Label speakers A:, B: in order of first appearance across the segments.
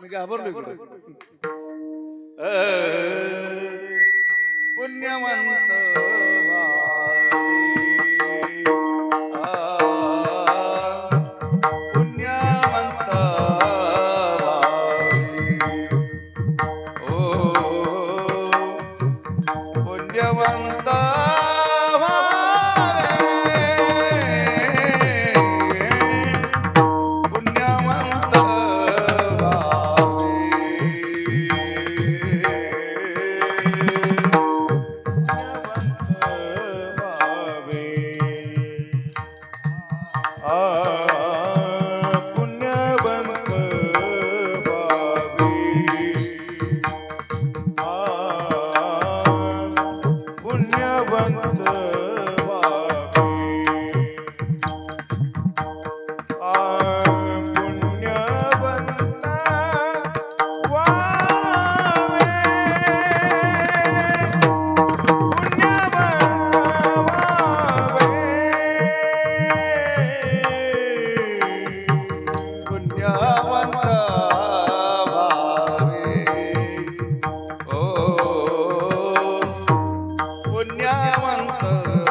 A: मी घाबरलो पुण्यवंत. Oh. विद्यावंत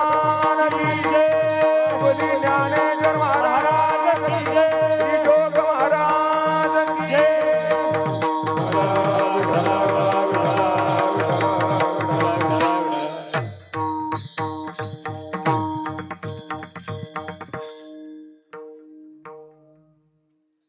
A: भोलेनाथ भोलेनाथ